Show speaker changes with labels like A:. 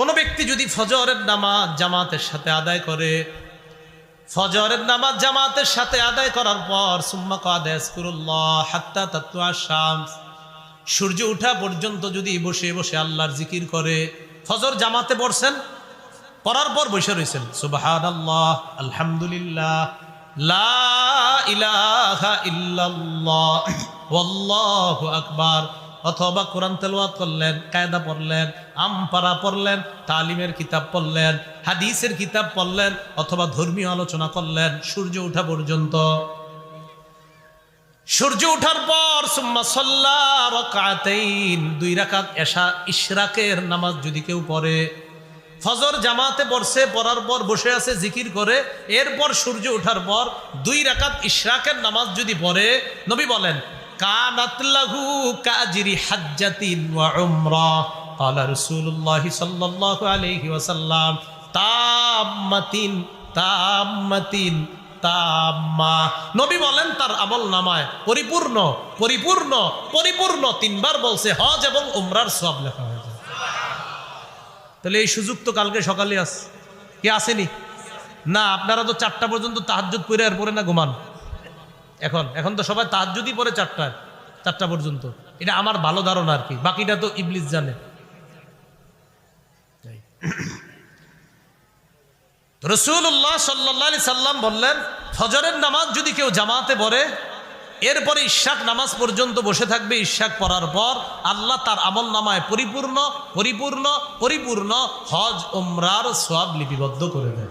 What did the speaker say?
A: কোনো ব্যক্তি যদি ফজরের নামাজ জামাতের সাথে আদায় করে, ফজরের নামাজ জামাতের সাথে আদায় করার পর, সুম্মা কাদাসকুরুল্লাহ হাত্তা তাত্তুয়া শামস, সূর্য উঠা পর্যন্ত যদি বসে বসে আল্লাহর জিকির করে, ফজর জামাতে পড়ছেন, পড়ার পর বসে রয়েছেন সুবাহান আল্লাহ আলহামদুলিল্লাহ, লা ইলাহা ইল্লাল্লাহ, ওয়াল্লাহু আকবার অথবা কোরআন তেলাওয়াত করলেন, কায়দা পড়লেন, আমপারা পড়লেন, তালিমের কিতাব পড়লেন, হাদিসের কিতাব পড়লেন, অথবা ধর্মীয় আলোচনা করলেন, সূর্য ওঠা পর্যন্ত। সূর্য ওঠার পর, সুম্মা সল্লা দুই রাকাত এশা ইশরাকের নামাজ যদি কেউ পড়ে, ফজর জামাতে পড়ছে পড়ার পর বসে আছে, জিকির করে, এরপর সূর্য ওঠার পর দুই রাকাত ইশরাকের নামাজ যদি পড়ে, নবী বলেন কানাতলাহু কাজরি হাজ্জাতিন ওয়া উমরা। ক্বালা রাসূলুল্লাহ সাল্লাল্লাহু আলাইহি ওয়াসাল্লাম, তাম্মাতিন তাম্মাতিন, তাম্মা। নবী বলেন, তার আমল নামায় পরিপূর্ণ পরিপূর্ণ পরিপূর্ণ তিনবার বলছে হজ এবং উমরার সব লেখা হয়েছে। তাহলে এই সুযোগ তো কালকে সকালে আস, কে আসেনি? না, আপনারা তো চারটা পর্যন্ত তাহাজ পরে আর পরে না, ঘুমান। এখন এখন তো সবাই তার যদি পরে চারটায় চারটা পর্যন্ত। এটা আমার ভালো ধারণা আর কি। বাকিটা তো ইবলিস জানে। রসুল্লাহ সাল্লি সাল্লাম বললেন, ফজরের নামাজ যদি কেউ জামাতে পড়ে, এরপরে ইশাক নামাজ পর্যন্ত বসে থাকবে, ইশাক পড়ার পর আল্লাহ তার আমল নামায় পরিপূর্ণ পরিপূর্ণ পরিপূর্ণ হজ ওমরার সব লিপিবদ্ধ করে দেয়।